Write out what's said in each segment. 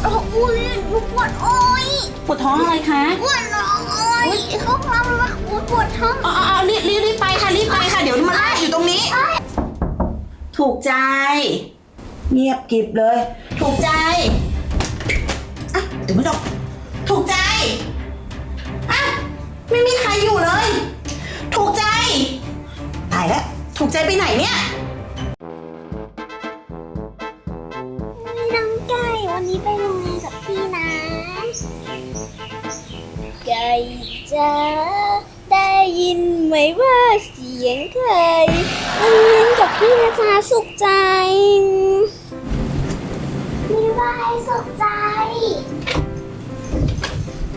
ดท้องอุ้ยหนูปวดโอ้ยปวดท้องอะไรคะปวดท้องโอ้ยเขาทำมาอุ้ยปวดท้องอ๋ออ๋อรีบรีบรีบไปค่ะรีบไปค่ะ เดี๋ยวมันลากอยู่ตรงนี้ ถูกใจ เงียบกริบเลย ถูกใจอะเดี๋ยวไม่ดอกถูกใจอะไม่มีใครอยู่เลย ถูกใจ ตายแล้ว ถูกใจไปไหนเนี่ย จ้าได้ยินไหมว่าเสียงใครไปโรงเรียนกับพี่นะจ๊ะสุขใจมีว่าให้สุขใจ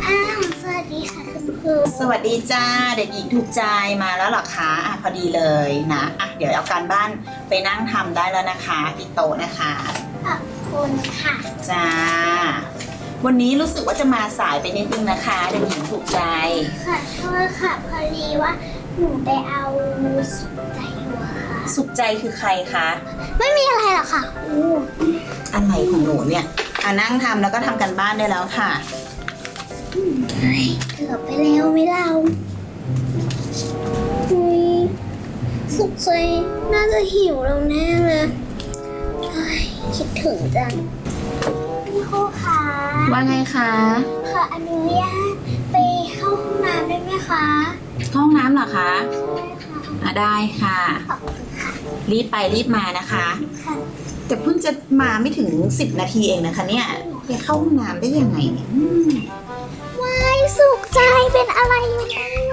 อ้าวสวัสดีค่ะคุณครูสวัสดีจ้าเด็กหญิงถูกใจมาแล้วเหรอคะอะพอดีเลยนะอะเดี๋ยวเอาการบ้านไปนั่งทำได้แล้วนะคะที่โต๊ะนะคะ ขอบคุณค่ะ จ้า วันนี้รู้สึกว่าจะมาสายไปนิดนึงนะคะเด็กหญิงถูกใจขอโทษค่ะพอดีว่าหนูไปเอาสุขใจอยู่อะค่ะ สุขใจคือใครคะ ไม่มีอะไรหรอกค่ะครูอะไรของหนูเนี่ยอะนั่งทำแล้วก็ทำกันบ้านได้แล้วค่ะ เฮ้ยเกือบไปแล้วไหม่เราอุยสุขใจน่าจะหิวเราแน่เลยเฮ้ยคิดถึงจังพี่ค รูคะว่าไงคะ ขออนุญาตไปเข้าห้องน้ำได้ไหมคะห้องน้ำเหรอคะใช่ค่ะอะได้ค่ะ ขอบคุณค่ะรีบไปรีบมานะคะ ค่ะแต่เพิ่งจะมาไม่ถึง 10 นาทีเองนะคะเนี่ยไปเข้าห้องน้ำได้ยังไงเนี่ยอืมวายสุขใจเป็นอะไรเนี่ยสุข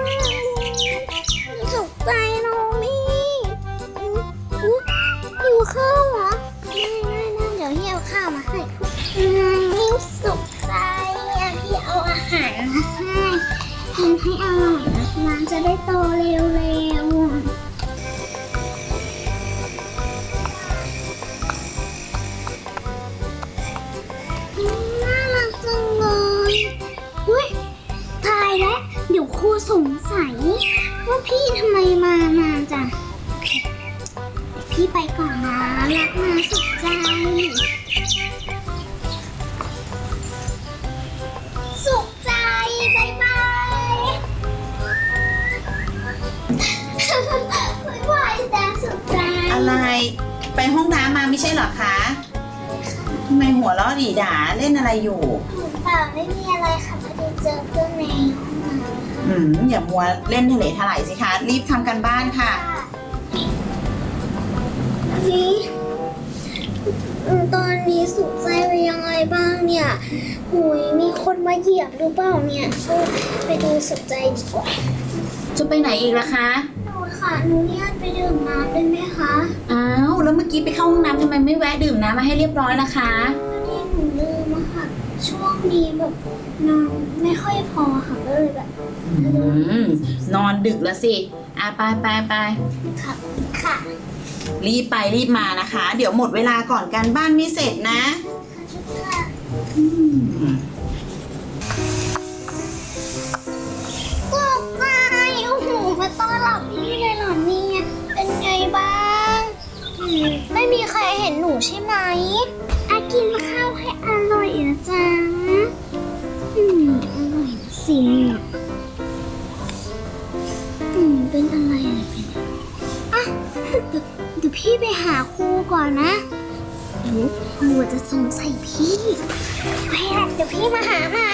รอคะทำไมหัวเราะดีด่าเล่นอะไรอยู่ เปล่าไม่มีอะไรค่ะพอดีเจอเพื่อนในห้องน้ำอืมอย่ามัวเล่นทะเลถลายสิคะ รีบทำกันบ้านค่ะนี่อืมตอนนี้สุขใจเป็นยังไงบ้างเนี่ยหุยมีคนมาเหยียบหรือเปล่าเนี่ยเออไปดูสุขใจดีกว่าจะไปไหนอีกล่ะคะ หนูค่ะหนูเนี่ยไปดื่มน้ำได้ไหมคะ กี้ไปเข้าห้องน้ำทำไมไม่แวะดื่มน้ำมาให้เรียบร้อยล่ะคะ พอดีหนูลืมอะค่ะ ช่วงนี้แบบนอนไม่ค่อยพอค่ะก็เลยแบบอืม นอนดึกแล้วสิอะไปไปไปค่ะค่ะรีบไปรีบมานะคะ เดี๋ยวหมดเวลาก่อนการบ้านไม่เสร็จนะ ค่ะอืมสุขใจโอ้โหมาต้อนรับพี่เลยเหรอเนี่ย เป็นไงบ้างอืม ไม่มีใครเห็นหนูใช่ไหมอากินข้าวให้อร่อยนะจ๊ะอืมอร่อยนะสิเนี่ยอืมเป็นอะไรอะไรเป็นอะเดี๋ยวเดี๋ยวพี่ไปหาครูก่อนนะเดี๋ยวครูจะสงสัยพี่ไปละเดี๋ยวพี่มาหาใหม่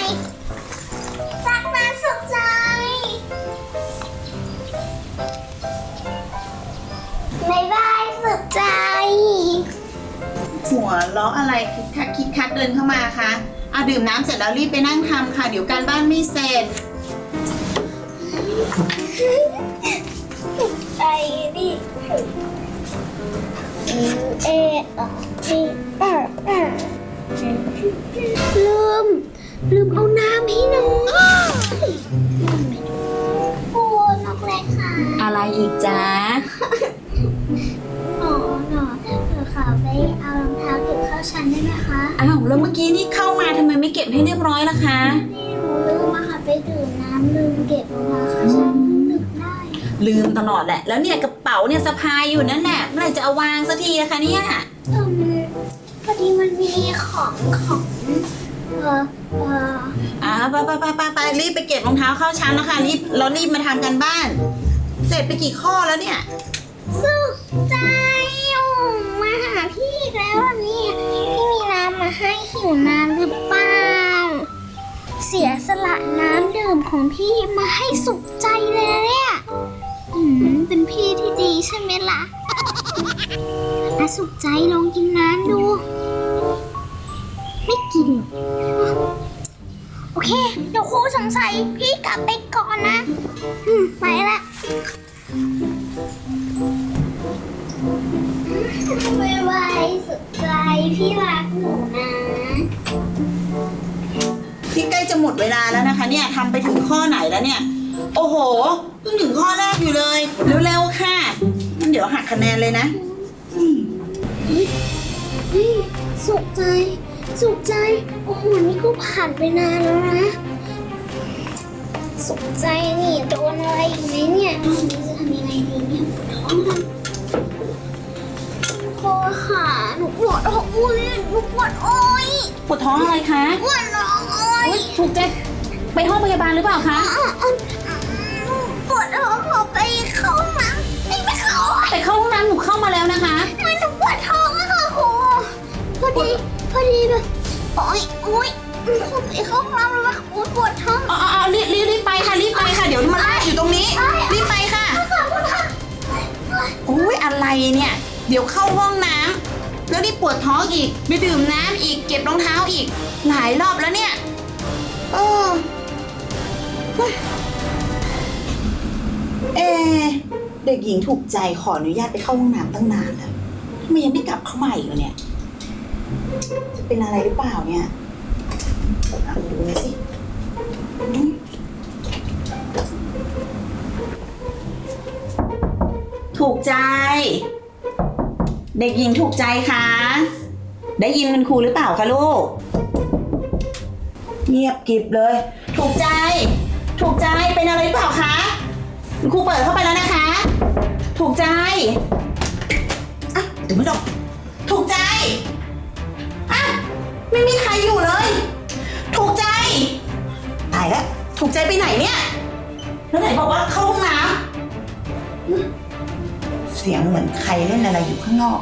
ราะอะไรคิกคักคิกคักเดินเข้ามาคะอะดื่มน้ำเสร็จแล้วรีบไปนั่งทำค่ะ เดี๋ยวการบ้านไม่เสร็จสุขใจดิเออจีเออเออลืม ลืมเอาน้ำให้น้อง เก็บเข้าชั้นได้ไหมคะ อ้าวแล้วเมื่อกี้นี่เข้ามาทำไมไม่เก็บให้เรียบร้อยล่ะคะนี่หนูลืมมาค่ะ ไปดื่มน้ำลืมเก็บออกมาค่ะฉันเพิ่งนึกได้ลืมตลอดแหละ แล้วเนี่ยกระเป๋าเนี่ยสะพายอยู่นั่นแหละเมื่อไหร่จะเอาวางสักทีนะคะเนี่ย เอมพอดีมันมีของของอเอออ่าไปไปไปไปไปรีบไปเก็บรองเท้าเข้าชั้นแล้วค่ะรีบเรารีบมาทำกันบ้าน เสร็จไปกี่ข้อแล้วเนี่ย สุขใจ หิวน้ำหรือเปล่า เสียสละน้ำดื่มของพี่มาให้สุขใจเลยเนี่ยอืมเป็นพี่ที่ดีใช่ไหมล่ะอาสุขใจลองกินน้ำดู ไม่กิน โอเค เดี๋ยวครูสงสัยพี่กลับไปก่อนนะ อืม ไปละ หมดเวลาแล้วนะคะ เนี่ยทำไปถึงข้อไหนแล้วเนี่ย โอ้โหเพิ่งถึงข้อแรกอยู่เลยเร็วๆค่ะงั้นเดี๋ยวหักคะแนนเลยนะเฮ้ยสุขใจ สุขใจ โอ้โห นี่ก็ผ่านไปนานแล้วนะ สุขใจนี่โดนอะไรอีกไหมเนี่ยตอนนี้จะทำยังไงดีเนี่ยปวดท้องจังคอขาหนูปวดท้องอุ้ยหนูปวดโอ้ยปวดท้องอะไรคะ ปวดท้องโอ้ย ถูกใจไปห้องพยาบาลหรือเปล่าคะอะอะอะปวดท้องขอไปเข้าห้องน้ำไม่ไปเข้าอะไปเข้าห้องน้ำหนูเข้ามาแล้วนะคะมันหนูปวดท้องอะค่ะครูพอดีพอดีแบบโอ้ยโอ้ยขอไปเข้าห้องน้ำแล้วว่าโอ้ยปวดท้อง เอาเอาเอารีบรีบรีบไปค่ะรีบไปค่ะ เดี๋ยวมันลากอยู่ตรงนี้ รีบไปค่ะขอบคุณค่ะอุ้ยอะไรเนี่ย เดี๋ยวเข้าห้องน้ำแล้วนี่ปวดท้องอีกไปดื่มน้ำอีกเก็บรองเท้าอีก หลายรอบแล้วเนี่ย เออเอ เด็กหญิงถูกใจขออนุญาตไปเข้าห้องน้ำตั้งนานแล้วทำไมยังไม่กลับเข้ามาอีกเนี่ย จะเป็นอะไรหรือเปล่าเนี่ยเอาดูหน่อยสิถูกใจ เด็กหญิงถูกใจคะได้ยินคุณครูหรือเปล่าคะลูก เงียบกริบเลย ถูกใจ ถูกใจ เป็นอะไรหรือเปล่าคะคุณครูเปิดเข้าไปแล้วนะคะ ถูกใจอะเดี๋ยวไม่ดอกถูกใจอะไม่มีใครอยู่เลย ถูกใจ ตายแล้ว ถูกใจไปไหนเนี่ย แล้วไหนบอกว่าเข้าห้องน้ำเสียงเหมือนใครเล่นอะไรอยู่ข้างนอก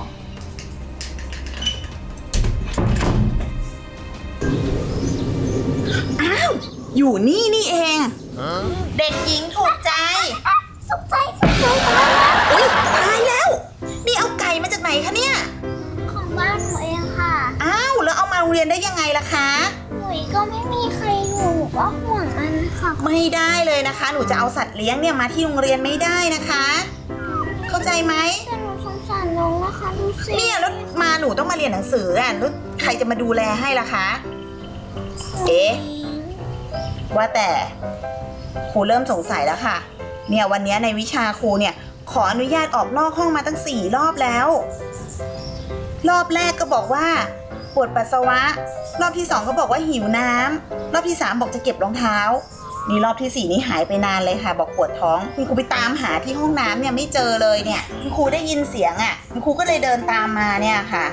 อยู่นี่นี่เอง เด็กหญิงถูกใจ สุขใจสุขใจอุ้ยตายแล้ว นี่เอาไก่มาจากไหนคะเนี่ย ของบ้านหนูเองค่ะ อ้าวแล้วเอามาโรงเรียนได้ยังไงล่ะคะหนูก็ไม่มีใครอยู่หนูก็ห่วงมันค่ะ ไม่ได้เลยนะคะ หนูจะเอาสัตว์เลี้ยงเนี่ยมาที่โรงเรียนไม่ได้นะคะ เข้าใจไหมแต่หนูสงสารน้องนะคะดูสิเนี่ยแล้วมาหนูต้องมาเรียนหนังสืออะแล้วใครจะมาดูแลให้ล่ะคะ เอ๊ะ ว่าแต่ครูเริ่มสงสัยแล้วค่ะ เนี่ยวันนี้ในวิชาครูเนี่ยขออนุญาตออกนอกห้องมาตั้งสี่รอบแล้ว รอบแรกก็บอกว่าปวดปัสสาวะ รอบที่สองก็บอกว่าหิวน้ำรอบที่สามบอกจะเก็บรองเท้านี่รอบที่สี่นี่หายไปนานเลยค่ะ บอกปวดท้องคุณครูไปตามหาที่ห้องน้ำเนี่ยไม่เจอเลยเนี่ยคุณครูได้ยินเสียงอะคุณครูก็เลยเดินตามมาเนี่ยค่ะ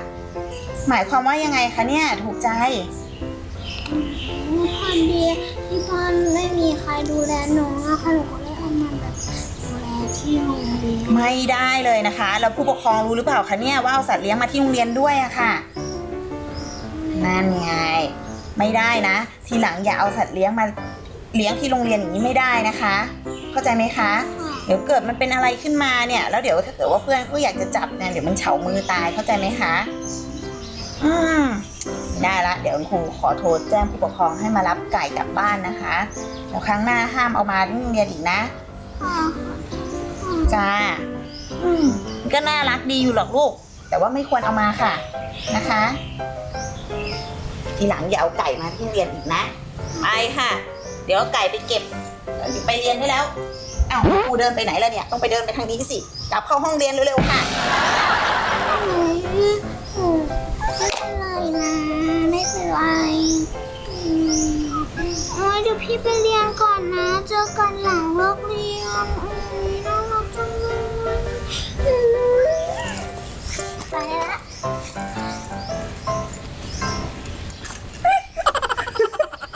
หมายความว่ายังไงคะเนี่ยถูกใจ ที่บ้านไม่มีใครดูแลน้องอะค่ะหนูก็เลยเอามาแบบดูแลที่โรงเรียนไม่ได้เลยนะคะ แล้วผู้ปกครองรู้หรือเปล่าคะเนี่ยว่าเอาสัตว์เลี้ยงมาที่โรงเรียนด้วยอะค่ะ นั่นไง ไม่ได้นะ ทีหลังอย่าเอาสัตว์เลี้ยงมาเลี้ยงที่โรงเรียนอย่างนี้ไม่ได้นะคะ เข้าใจไหมคะ เดี๋ยวเกิดมันเป็นอะไรขึ้นมาเนี่ย แล้วเดี๋ยวถ้าเกิดว่าเพื่อนเขาอยากจะจับเนี่ยเดี๋ยวมันเฉามือตายเข้าใจไหมคะ อืม ได้ละ เดี๋ยวครูขอโทรแจ้งผู้ปกครองให้มารับไก่กลับบ้านนะคะแล้วครั้งหน้าห้ามเอามาที่โรงเรียนอีกนะจ้าอืมก็น่ารักดีอยู่หรอกลูก แต่ว่าไม่ควรเอามาค่ะนะคะ ทีหลังอย่าเอาไก่มาที่โรงเรียนอีกนะไปค่ะ เดี๋ยวไก่ไปเก็บไปเรียนได้แล้วเอ้าครูเดินไปไหนแล้วเนี่ยต้องไปเดินไปทางนี้สิกลับเข้าห้องเรียนเร็วๆค่ะ พี่ไปเรียนก่อนนะ เจอกัน